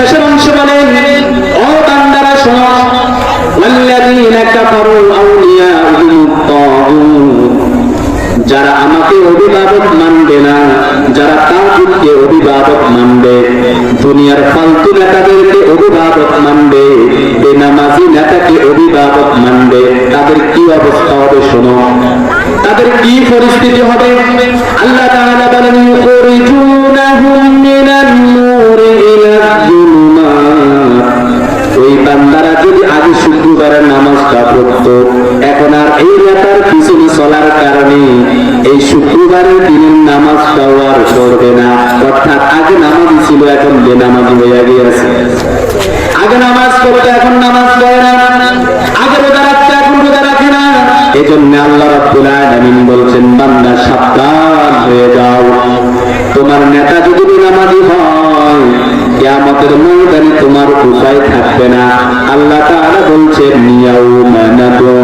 শেষের অংশ বলেন ও বান্দারা শোনো আল্লাযীনা কাফারু যারা আমাকে অভিভাবক মানবে না, যারা তাগুতকে অভিভাবক মানবে, দুনিয়ার ফালতু নেতাদেরকে অভিভাবক মানবে, বেনামাজি নেতাকে অভিভাবক মানবে, তাদের কি অবস্থা হবে শোনো? তাদের কি পরিস্থিতি হবে? আল্লাহ তাআলা বলেন এখন আর এই নেতার পিছনে চলার কারণে এই শুক্রবারের দিনের নামাজটাও আর পড়বে না। অর্থাৎ আগে নামাজ ছিল, এখন বেনামাজি হয়ে গিয়েছে আগে নামাজ এখন নামাজ পড়ে না। আগে রোজা এখন রোজা রাখে না। আল্লাহ বলছেন, বান্দা সাবধান হয়ে যাও। তোমার নেতা যদি বেনামাজি হয় কিয়ামতের ময়দানে তোমার উপায় থাকবে না। আল্লাহ তাআলা বলছেন, ইয়াউমা নাদউ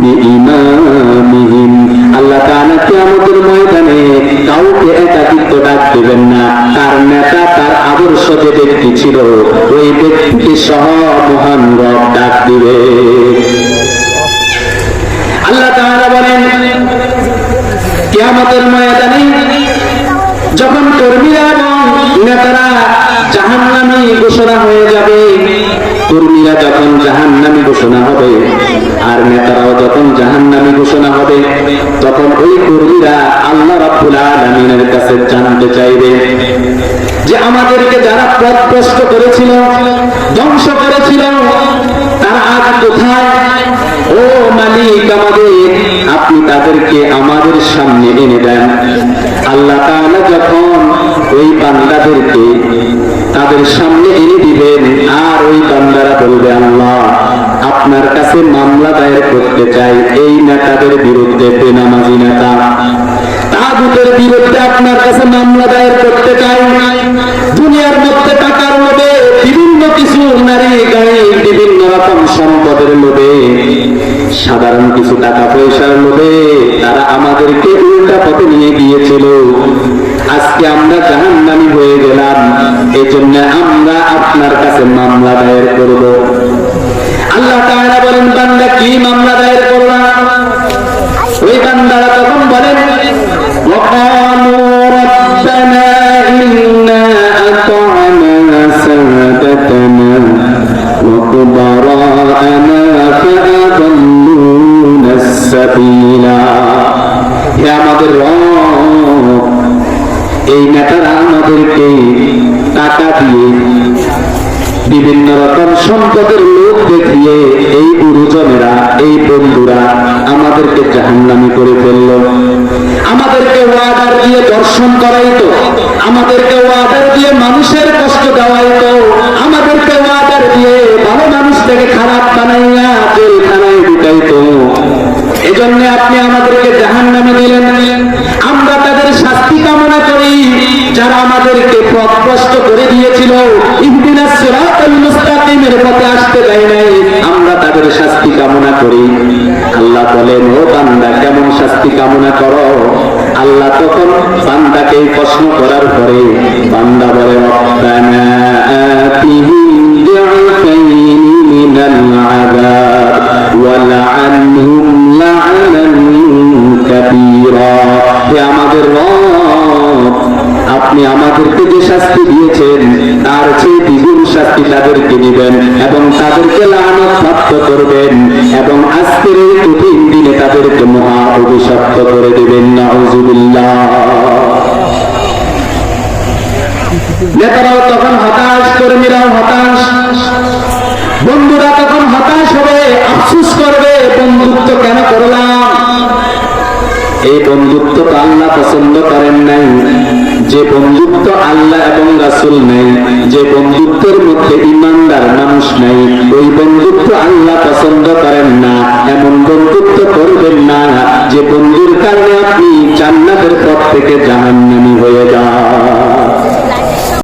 বিইমামিহিম। আল্লাহ তাআলা কিয়ামতের ময়দানে কাউকে একাকিত্ব ডাক দিবেন না। তার নেতা, তার আদর্শ যে ব্যক্তি ছিল, ওই ব্যক্তিকে সহ মহান রব ডাক দিবে। আল্লাহ তাআলা বলেন, কিয়ামতের ময়দানে যখন কর্মীরা এবং নেতারা জাহান্নামী ঘোষণা হয়ে যাবে কর্মীরা যখন জাহান্নামী ঘোষণা হবে, আর নেতারাও যখন জাহান্নামী ঘোষণা হবে, তখন ওই কর্মীরা আল্লাহ রাব্বুল আলামিনের কাছে জানতে চাইবে যে আমাদেরকে যারা পথভ্রষ্ট করেছিল, ধ্বংস করেছিল, তারা আজ কোথায়? ও মালিক আমাদের, আপনি তাদেরকে আমাদের সামনে এনে দেন। আল্লাহ যখন ওই বান্দাদেরকে তাদের সামনে এনে দিবেন, আর ওই বান্দারা বলবে, আল্লাহ, আপনার কাছে মামলা দায়ের করতে চাই, এই নেতাদের বিরুদ্ধে বেনামাজি নেতা। তাগুতের বিরুদ্ধে আপনার কাছে মামলা দায়ের করতে চাই। সাধারণ কিছু টাকা পয়সার লোভে তারা আমাদেরকে উল্টা পথে নিয়ে গিয়েছিল আজকে আমরা জাহান্নামী হয়ে গেলাম এজন্য আমরা আপনার কাছে মামলা দায়ের করব আল্লাহ তাআলা বলেন বান্দা কি মামলা দায়ের করলাম ওই বান্দারা তখন বলেন وقالوا এই নেতারা আমাদেরকে টাকা দিয়ে বিভিন্ন রকম সম্পদের লোক দেখিয়ে এই গুরুজনেরা, এই বন্ধুরা আমাদেরকে জাহান্নামি করে ফেলল। আমাদেরকে ওয়াদার দিয়ে দর্শন করাইতো। আমাদেরকে ওয়াদার দিয়ে মানুষের কষ্ট আমাদেরকে পথভ্রষ্ট করে দিয়েছিল পথে আসতে দেয় নাই, আমরা তাদের শাস্তি কামনা করি। আল্লাহ বলেন, ও বান্দা, কেমন শাস্তি কামনা করো? আল্লাহ তখন বান্দাকে প্রশ্ন করার পরে বান্দা বলে, রব্বানা আপনি আমাদেরকে যে শাস্তি দিয়েছেন, তার চেয়ে দ্বিগুণ শাস্তি তাদেরকে দিবেন এবং তাদেরকে প্রাপ্ত করবেন এবং আজকের এই কঠিন দিনে তাদেরকে মহা অভিশপ্ত করে দিবেন। নাউজুবিল্লাহ। নেতারাও তখন হতাশ, কর্মীরাও হতাশ। বন্ধুরা তখন হতাশ হবে, আফসুস করবে, বন্ধুত্ব কেন করলাম? এই বন্ধুত্ব তো আল্লাহ পছন্দ করেন নাই। যে বন্ধুত্ব আল্লাহ এবং রাসুল নেই যে বন্ধুত্বের মধ্যে ইমানদার মানুষ নেই ওই বন্ধুত্ব আল্লাহ পছন্দ করেন না, এমন বন্ধুত্ব করবেন না যে বন্ধুর কারণে আপনি জান্নাতের